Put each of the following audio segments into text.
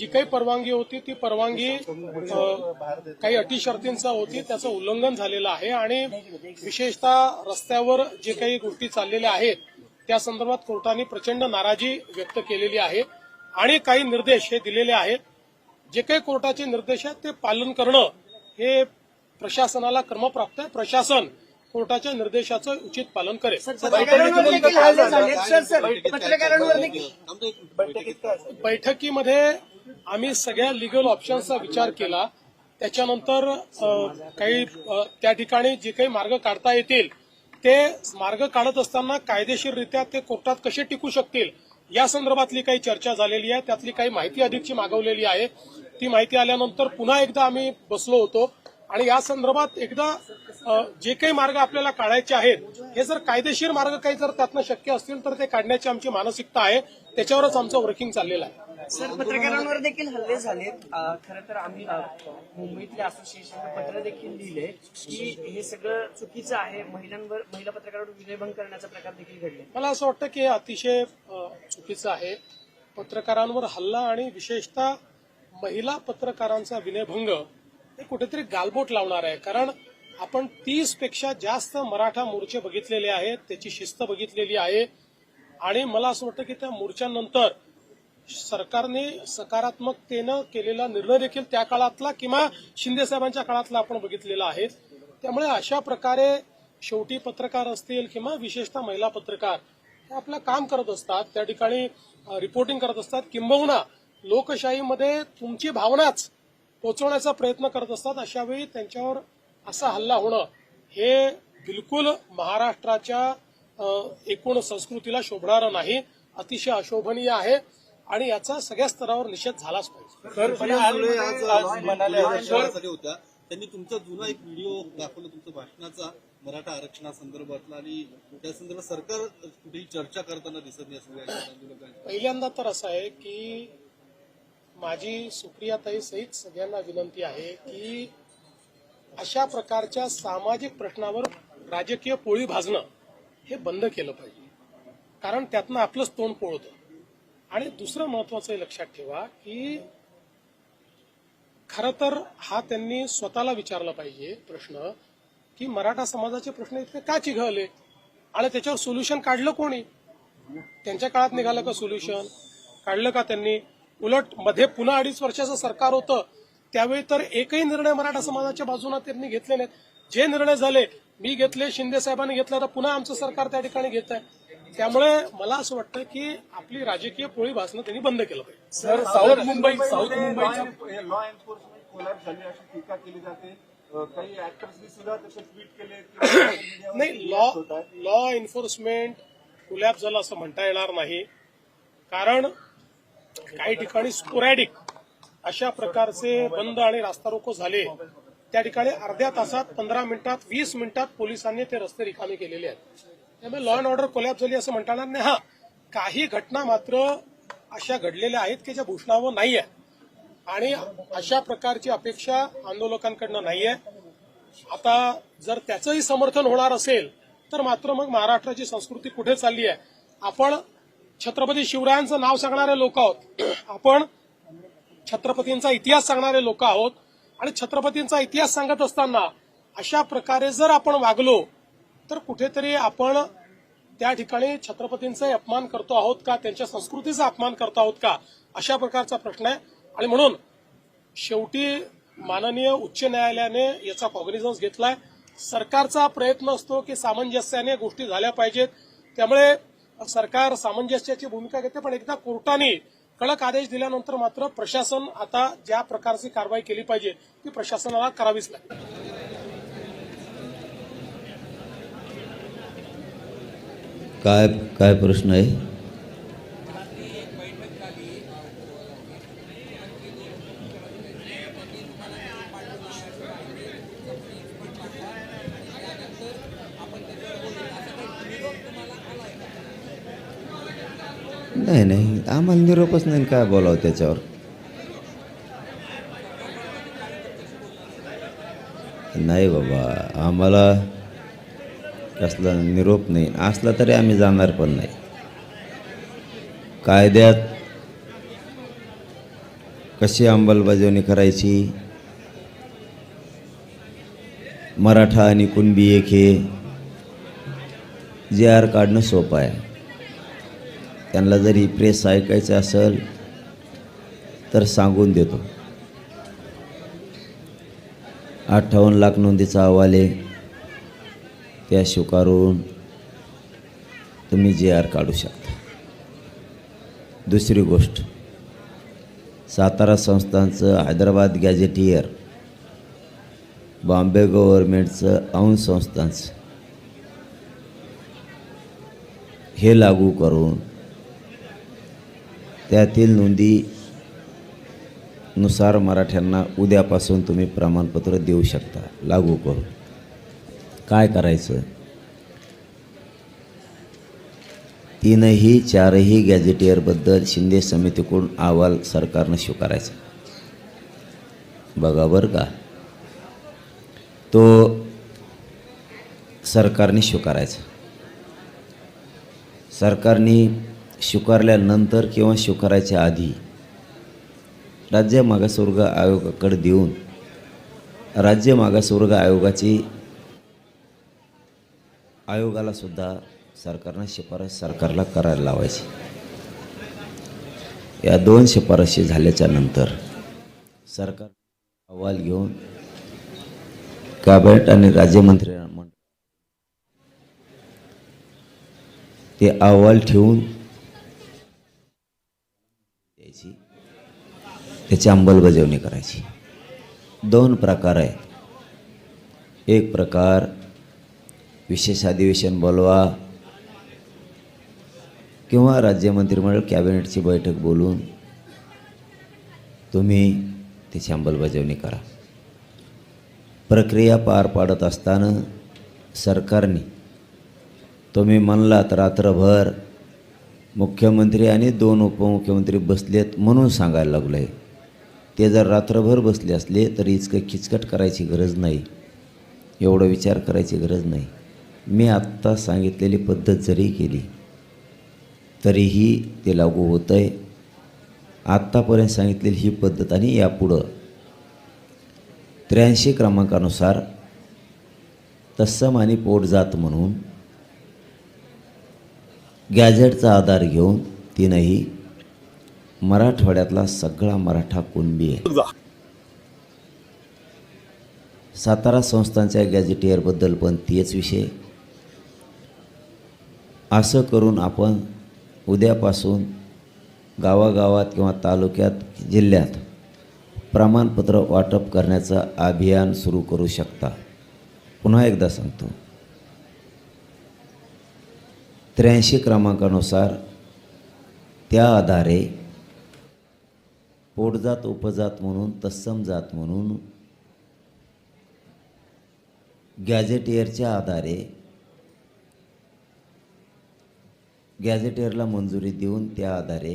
जी काही परवानगी होती ती परवानगी काही अटी शर्तींचा होती त्याचं उल्लंघन झालेलं आहे आणि विशेषतः रस्त्यावर जे काही गोष्टी चाललेल्या आहेत त्या संदर्भात कोर्टाने प्रचंड नाराजी व्यक्त केलेली आहे आणि काही निर्देश हे दिलेले आहेत. जे काही कोर्टाचे निर्देश आहेत ते पालन करणं हे प्रशासनाला क्रमप्राप्त आहे. प्रशासन कोर्टाच्या निर्देशाचं उचित पालन करेल. बैठकीमध्ये आम्ही सगळ्या लिगल ऑप्शन्सचा विचार केला. त्याच्यानंतर काही त्या ठिकाणी जे काही मार्ग काढता येतील ते मार्ग काढत असताना कायदेशीररित्या ते कोर्टात कसे टिकू शकतील या संदर्भातली काही चर्चा झालेली आहे. त्यातली काही माहिती अधिकची मागवलेली आहे. ती माहिती आल्यानंतर पुन्हा एकदा आम्ही बसलो होतो. आणि या संदर्भात एकदा जे काही मार्ग आपल्याला काढायचे आहेत हे जर कायदेशीर मार्ग काही जर त्यातनं शक्य असतील तर ते काढण्याची आमची मानसिकता आहे. त्याच्यावरच आमचं वर्किंग चाललेलं आहे. सर पत्रकारांवर देखील हल्ले झाले खरं तर आम्ही मुंबईतल्या असोसिएशनला पत्र देखील लिहिले की हे सगळं चुकीचं आहे. महिलांवर महिला पत्रकारांवर विनयभंग करण्याचा प्रकार देखील घडले. मला असं वाटतं की हे अतिशय चुकीचं आहे. पत्रकारांवर हल्ला आणि विशेषतः महिला पत्रकारांचा विनयभंग हे कुठेतरी गालबोट लावणार आहे. कारण आपण तीसपेक्षा जास्त मराठा मोर्चे बघितलेले आहेत त्याची शिस्त बघितलेली आहे. आणि मला असं वाटतं की त्या मोर्चानंतर सरकारने सकारात्मकतेनं केलेला निर्णय देखील त्या काळातला किंवा शिंदे साहेबांच्या काळातला आपण बघितलेला आहे. त्यामुळे अशा प्रकारे शेवटी पत्रकार असतील किंवा विशेषतः महिला पत्रकार हे आपलं काम करत असतात. त्या ठिकाणी रिपोर्टिंग करत असतात. किंबहुना लोकशाहीमध्ये तुमची भावनाच पोचवण्याचा प्रयत्न करत असतात. अशा वेळी त्यांच्यावर असा हल्ला होणं हे बिलकुल महाराष्ट्राच्या एकूण संस्कृतीला शोभणारं नाही. अतिशय अशोभनीय आहे. आणि याचा सगळ्या स्तरावर निषेध झालाच पाहिजे. होत्या. त्यांनी तुमचा जुना एक व्हिडिओ दाखवला तुमच्या भाषणाचा मराठा आरक्षणासंदर्भातला आणि त्या संदर्भात सरकार कुठेही चर्चा करताना दिसत नाही पहिल्यांदा तर असं आहे की माझी सुप्रियाताई सहित सगळ्यांना विनंती आहे की अशा प्रकारच्या सामाजिक प्रश्नावर राजकीय पोळी भाजणं हे बंद केलं पाहिजे. कारण त्यातनं आपलंच तोंड पोळतं. आणि दुसरं महत्वाचं हे लक्षात ठेवा की खर तर हा त्यांनी स्वतःला विचारला पाहिजे प्रश्न की मराठा समाजाचे प्रश्न इतके का चिघळले? आणि त्याच्यावर सोल्युशन काढलं कोणी? त्यांच्या काळात निघालं का सोल्युशन काढलं का त्यांनी? उलटमध्ये पुन्हा अडीच वर्षाचं सरकार होतं. त्यावेळी तर एकही निर्णय मराठा समाजाच्या बाजूने त्यांनी घेतले नाहीत. जे निर्णय झाले मी घेतले शिंदे साहेबांनी घेतले तर पुन्हा आमचं सरकार त्या ठिकाणी घेत आहे त्यामुळे मला असं वाटतं की आपली राजकीय पोळी भासणं त्यांनी बंद केलं पाहिजे. सर साऊथ मुंबई साऊथ मुंबईच्या लॉ एन्फोर्समेंट कोलॅप झाली अशी टीका केली जाते. काही ऍक्टर्सनी सुद्धा तसे ट्विट केले नाही लॉ. लॉ एन्फोर्समेंट कुलॅप झालं असं म्हणता येणार नाही. कारण काही ठिकाणी स्पोरॅडिक अशा प्रकारचे बंद आणि रास्ता रोको झाले. त्या ठिकाणी अर्ध्या तासात पंधरा मिनिटात वीस मिनिटात पोलिसांनी ते रस्ते रिकामे केलेले आहेत. त्यामुळे लॉ अँड ऑर्डर कोलॅप झाली असं म्हणता येणार नाही. हा काही घटना मात्र अशा घडलेल्या आहेत की ज्या भूषणावं नाही आहे आणि अशा प्रकारची अपेक्षा आंदोलकांकडनं नाही आहे आता जर त्याचंही समर्थन होणार असेल तर मात्र मग महाराष्ट्राची संस्कृती कुठे चालली आहे? आपण छत्रपती शिवरायांचं नाव सांगणारे लोक आहोत. आपण छत्रपतींचा इतिहास सांगणारे लोक आहोत. आणि छत्रपतींचा इतिहास सांगत असताना अशा प्रकारे जर आपण वागलो तर कुठेतरी आपण त्या ठिकाणी छत्रपतींचा अपमान करतो आहोत का? त्यांच्या संस्कृतीचा अपमान करतो आहोत का? अशा प्रकारचा प्रश्न आहे. आणि म्हणून शेवटी माननीय उच्च न्यायालयाने याचा कॉग्निझन्स घेतलाय. सरकारचा प्रयत्न असतो की सामंजस्याने गोष्टी झाल्या पाहिजेत. त्यामुळे सरकार सामंजस्याची भूमिका घेते पण एकदा कोर्टाने कडक आदेश दिल्यानंतर मात्र प्रशासन आता ज्या प्रकारची कारवाई केली पाहिजे ती प्रशासनाला करावीच लागेल. काय काय प्रश्न आहे? नाही नाही. आम्हाला निरोपच नाही काय बोलावं त्याच्यावर? नाही बाबा आम्हाला कसला निरोप नाही. असला तरी आम्ही जाणार पण नाही. कायद्यात कशी अंमलबजावणी करायची? मराठा आणि कुणबी एक हे जे आर काढणं सोपं आहे. त्यांना जरी प्रेस ऐकायचं असेल तर सांगून देतो. अठ्ठावन्न लाख नोंदीचा अहवाल आहे त्या स्वीकारून तुम्ही जे आर काढू शकता. दुसरी गोष्ट सातारा संस्थांचं हैदराबाद गॅजेटियर बॉम्बे गव्हर्मेंटचं औन संस्थांचं हे लागू करून त्यातील नोंदी नुसार मराठ्यांना उद्यापासून तुम्ही प्रमाणपत्र देऊ शकता लागू करून. काय करायचं? तीनही चारही गॅझेटियरबद्दल शिंदे समितीकडून अहवाल सरकारनं स्वीकारायचा. बघा बरं का. तो सरकारने स्वीकारायचा. सरकारने स्वीकारल्यानंतर किंवा स्वीकारायच्या आधी राज्य मागासवर्ग आयोगाकडे देऊन राज्य मागासवर्ग आयोगाची आयोगाला सुद्धा सरकारनं शिफारस सरकारला करायला लावायची. या दोन शिफारशी झाल्याच्यानंतर सरकार अहवाल घेऊन कॅबिनेट आणि राज्यमंत्री ते अहवाल ठेवून द्यायची त्याची अंमलबजावणी करायची. दोन प्रकार आहेत. एक प्रकार विशेष अधिवेशन बोलवा. किंवा राज्य मंत्रिमंडळ कॅबिनेटची बैठक बोलून तुम्ही त्याची अंमलबजावणी करा. प्रक्रिया पार पाडत असताना सरकारने तुम्ही म्हणलात रात्रभर मुख्यमंत्री आणि दोन उपमुख्यमंत्री बसलेत म्हणून सांगायला लागलं आहे ते जर रात्रभर बसले असले तर इचकं खिचकट करायची गरज नाही. एवढं विचार करायची गरज नाही. मी आत्ता सांगितलेली पद्धत जरी केली तरीही ते लागू होतं आहे आत्तापर्यंत सांगितलेली ही पद्धत आणि यापुढं त्र्याऐंशी क्रमांकानुसार तत्सम आणि पोटजात म्हणून गॅझेटचा आधार घेऊन तीनही मराठवाड्यातला सगळा मराठा कुणबी आहे. सातारा संस्थांच्या गॅझेटियरबद्दल पण तेच विषय. असं करून आपण उद्यापासून गावागावात किंवा तालुक्यात जिल्ह्यात प्रमाणपत्र वाटप करण्याचं अभियान सुरू करू शकता. पुन्हा एकदा सांगतो. त्र्याऐंशी क्रमांकानुसार त्या आधारे पोटजात उपजात म्हणून तत्सम जात म्हणून गॅजेटियरच्या आधारे गॅझेटियरला मंजुरी देऊन त्या आधारे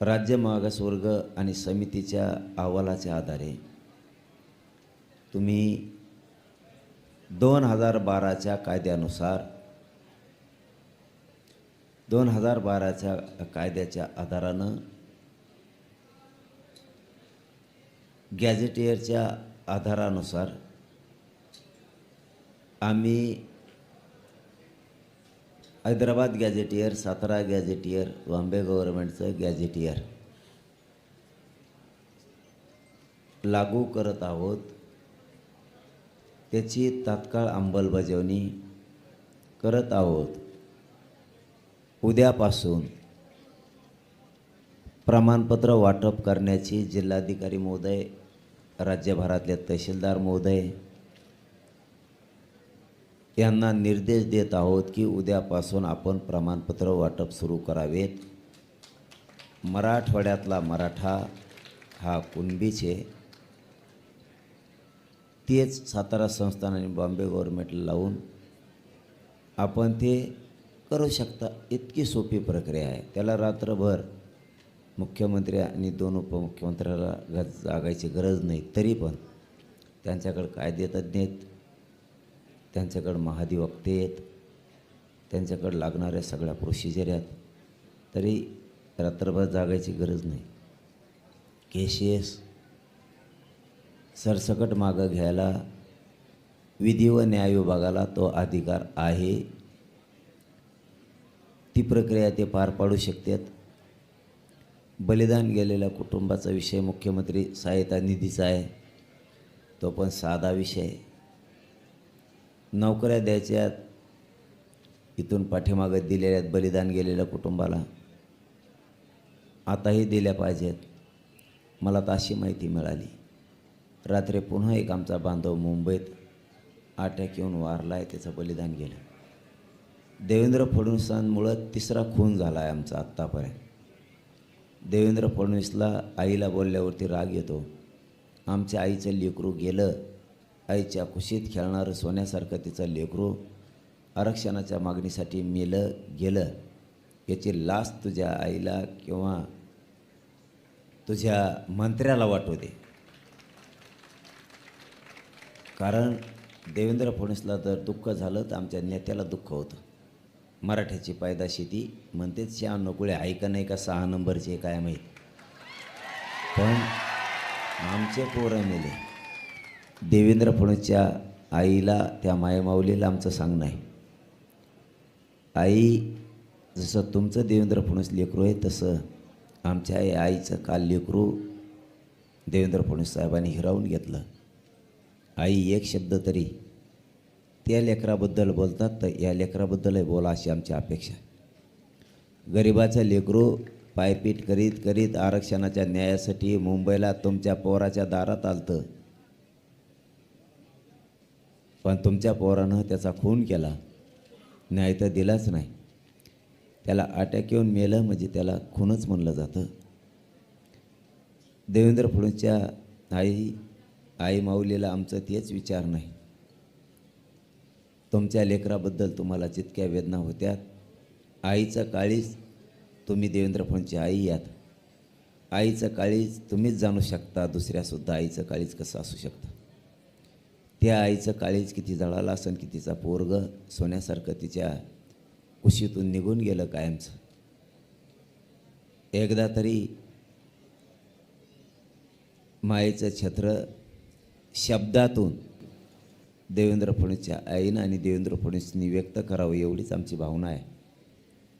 राज्य मागासवर्ग आणि समितीच्या अहवालाच्या आधारे तुम्ही दोन हजार बाराच्या कायद्यानुसार दोन हजार बाराच्या कायद्याच्या आधारानं गॅझेटियरच्या आधारानुसार आम्ही Hyderabad gazetteer Satara gazetteer Bombay गव्हर्नमेंटचं gazetteer लागू करत आहोत त्याची तात्काळ अंमलबजावणी करत आहोत उद्यापासून प्रमाणपत्र वाटप करण्याची जिल्हाधिकारी महोदय राज्यभरातले तहसीलदार महोदय यांना निर्देश देत आहोत की उद्यापासून आपण प्रमाणपत्र वाटप सुरू करावेत. मराठवाड्यातला मराठा हा कुणबीचे तेच सातारा संस्थान आणि बॉम्बे गव्हर्मेंटला लावून आपण ते करू शकता. इतकी सोपी प्रक्रिया आहे. त्याला रात्रभर मुख्यमंत्री आणि दोन उपमुख्यमंत्र्याला ग जागायची गरज नाही. तरी पण त्यांच्याकडे कायदेतज्ञ आहेत. त्यांच्याकडं महाधिवक्ते आहेत. त्यांच्याकडं लागणाऱ्या सगळ्या प्रोसिजर आहेत. तरी रात्रभर जागायची गरज नाही. केसेस सरसकट मागं घ्यायला विधी व न्याय विभागाला तो अधिकार आहे. ती प्रक्रिया ते पार पाडू शकतात. बलिदान गेलेल्या कुटुंबाचा विषय मुख्यमंत्री सहायता निधीचा आहे. तो पण साधा विषय आहे. नोकऱ्या द्यायच्यात इथून पाठीमागं दिलेल्या आहेत बलिदान गेलेल्या कुटुंबाला आताही दिल्या पाहिजेत. मला तर अशी माहिती मिळाली. रात्री पुन्हा एक आमचा बांधव मुंबईत अटॅक येऊन वारला आहे त्याचं बलिदान गेलं. देवेंद्र फडणवीसांमुळं तिसरा खून झाला आहे आमचा आत्तापर्यंत. देवेंद्र फडणवीसला आईला बोलल्यावरती राग येतो. आमच्या आईचं लेकरू गेलं आईच्या खुशीत खेळणारं सोन्यासारखं तिचं लेकरू आरक्षणाच्या मागणीसाठी मेलं गेलं. याची लाच तुझ्या आईला किंवा तुझ्या मंत्र्याला वाटू दे. कारण देवेंद्र फडणवीसला जर दुःख झालं तर आमच्या नेत्याला दुःख होतं. मराठ्याची पायदाशी ती म्हणतेच श्या नकुळे आहे का नाही का सहा नंबरचे काय माहीत? पण आमचे पोरं मेले. देवेंद्र फणसच्या आईला त्या मायमाऊलीला आमचं सांगणं आहे आई जसं तुमचं देवेंद्र फणस लेकरू आहे तसं आमच्या आई आईचं काल लेकरू देवेंद्र फडणवीस साहेबांनी हिरावून घेतलं. आई एक शब्द तरी त्या लेकराबद्दल बोलतात तर या लेकराबद्दलही बोला अशी आमची अपेक्षा. गरिबाचं लेकरू पायपीट करीत करीत आरक्षणाच्या न्यायासाठी मुंबईला तुमच्या पोराच्या दारात आलतं. पण तुमच्या पोरानं त्याचा खून केला. न्याय तर दिलाच नाही. त्याला अटॅक येऊन मेलं म्हणजे त्याला खूनच म्हणलं जातं. देवेंद्र फडणवीसच्या आई आई माऊलीला आमचं तेच विचार नाही. तुमच्या लेकराबद्दल तुम्हाला जितक्या वेदना होत्या आईचं काळीच तुम्ही देवेंद्र फडणवीसची आई यात आईचं काळीच तुम्हीच जाणू शकता दुसऱ्यासुद्धा आईचं काळीच कसं असू शकतं? त्या आईचं काळीज किती जळाला असन की तिचा पोरग सोन्यासारखं तिच्या कुशीतून निघून गेलं कायमचं. एकदा तरी मायेचं छत्र शब्दातून देवेंद्र फडणवीसच्या आईनं आणि देवेंद्र फडणवीसनी व्यक्त करावं एवढीच आमची भावना आहे.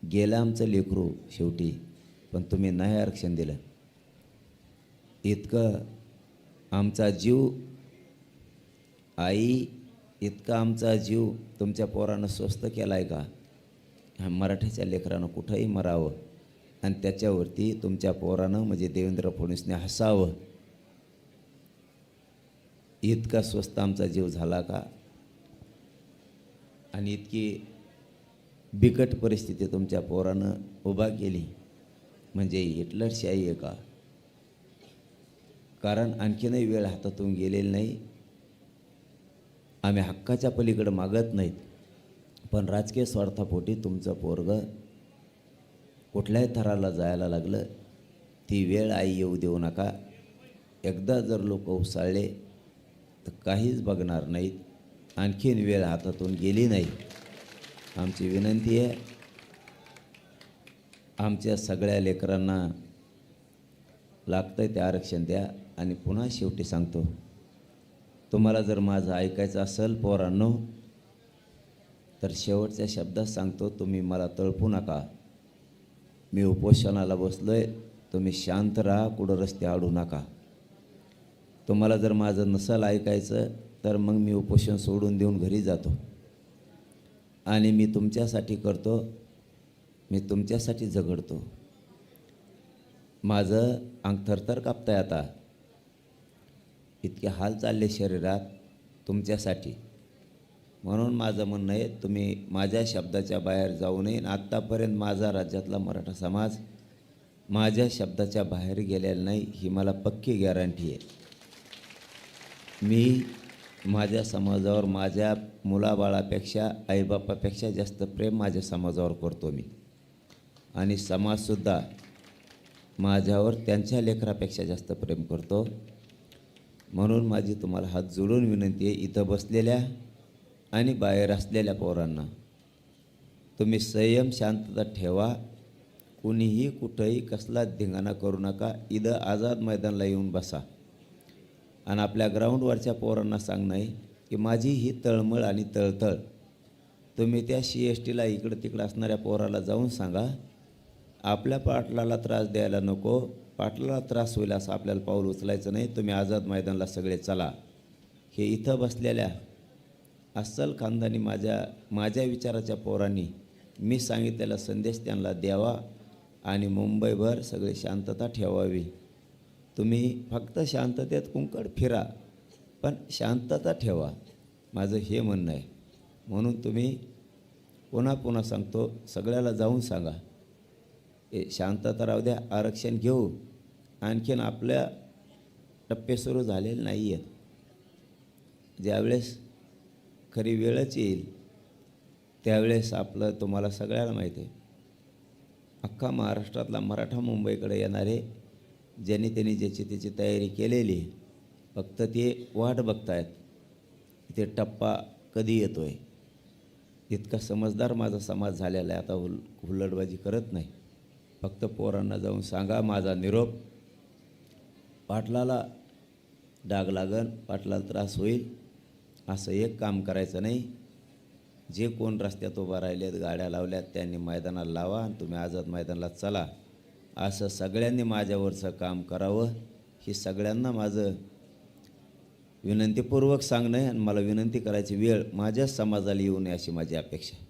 गेलं आमचं लेकरू शेवटी पण तुम्ही नाही आरक्षण दिलं. इतकं आमचा जीव आई इतका आमचा जीव तुमच्या पोरानं स्वस्त केला आहे का? ह्या मराठीच्या लेकरानं कुठंही मरावं आणि त्याच्यावरती तुमच्या पोरानं म्हणजे देवेंद्र फडणवीसने हसावं. इतका स्वस्त आमचा जीव झाला का? आणि इतकी बिकट परिस्थिती तुमच्या पोरानं उभा केली. म्हणजे हिटलरशाही आहे का? कारण आणखीनही वेळ हातातून गेलेली नाही. आम्ही हक्काच्या पलीकडं मागत नाहीत. पण राजकीय स्वार्थापोटी तुमचं पोरगं कुठल्याही थराला जायला लागलं ती वेळ आई येऊ देऊ नका. एकदा जर लोक उसाळले तर काहीच बघणार नाहीत. आणखीन वेळ हातातून गेली नाही. आमची विनंती आहे आमच्या सगळ्या लेकरांना लागतं आहे ते आरक्षण द्या. आणि पुन्हा शेवटी सांगतो तुम्हाला जर माझं ऐकायचं असेल पोरांनो तर शेवटच्या शब्दात सांगतो तुम्ही मला तळपू नका. मी उपोषणाला बसलो आहे तुम्ही शांत राहा कुठं रस्ते आडू नका. तुम्हाला जर माझं नसेल ऐकायचं तर मग मी उपोषण सोडून देऊन घरी जातो. आणि मी तुमच्यासाठी करतो मी तुमच्यासाठी झगडतो. माझं अंग थरथर कापताय आता. इतके हाल चालले शरीरात तुमच्यासाठी. म्हणून माझं म्हणणं आहे तुम्ही माझ्या शब्दाच्या बाहेर जाऊ नये. आणि आत्तापर्यंत माझा राज्यातला मराठा समाज माझ्या शब्दाच्या बाहेर गेलेला नाही ही मला पक्की गॅरंटी आहे. मी माझ्या समाजावर माझ्या मुलाबाळापेक्षा आईबापापेक्षा जास्त प्रेम माझ्या समाजावर करतो मी. आणि समाजसुद्धा माझ्यावर त्यांच्या लेकरापेक्षा जास्त प्रेम करतो. म्हणून माझी तुम्हाला हात जोडून विनंती आहे इथं बसलेल्या आणि बाहेर असलेल्या पोरांना. तुम्ही संयम शांतता ठेवा. कुणीही कुठंही कसला धिंगाणा करू नका. इथं आझाद मैदानला येऊन बसा. आणि आपल्या ग्राउंडवरच्या पोरांना सांगणं आहे की माझी ही तळमळ आणि तळतळ. तुम्ही त्या सी एस टीला इकडं तिकडं असणाऱ्या पोराला जाऊन सांगा. आपल्या पाटलाला त्रास द्यायला नको. पाटलाला त्रास होईल असं आपल्याला पाऊल उचलायचं नाही. तुम्ही आझाद मैदानला सगळे चला. हे इथं बसलेल्या अस्सल खानदानी माझ्या माझ्या विचाराच्या पोरांनी मी सांगितलेला संदेश त्यांना द्यावा आणि मुंबईभर सगळे शांतता ठेवावी. तुम्ही फक्त शांततेत कुंकड फिरा पण शांतता ठेवा. माझं हे म्हणणं आहे. म्हणून तुम्ही पुन्हा पुन्हा सांगतो सगळ्याला जाऊन सांगा. शांतता राहू द्या आरक्षण घेऊ. आणखीन आपल्या टप्पे सुरू झालेले नाही आहेत ज्यावेळेस खरी वेळच येईल त्यावेळेस आपलं तुम्हाला सगळ्याला माहिती आहे. अख्खा महाराष्ट्रातला मराठा मुंबईकडे येणारे ज्यांनी त्यांनी ज्याची त्याची तयारी केलेली आहे फक्त ते वाट बघतायत. ते टप्पा कधी येतो आहे इतका समजदार माझा समाज झालेला आहे आता हुल हुल्लडबाजी करत नाही. फक्त पोरांना जाऊन सांगा माझा निरोप. पाटलाला डाग लागन पाटलाला त्रास होईल. असं एक काम करायचं नाही. जे कोण रस्त्यात उभा राहिलेत गाड्या लावल्यात त्यांनी मैदानाला लावा आणि तुम्ही आझाद मैदानाला चला. असं सगळ्यांनी माझ्यावरचं काम करावं. हे सगळ्यांना माझं विनंतीपूर्वक सांगणं आहे आणि मला विनंती करायची वेळ माझ्याच समाजाला येऊ नये अशी माझी अपेक्षा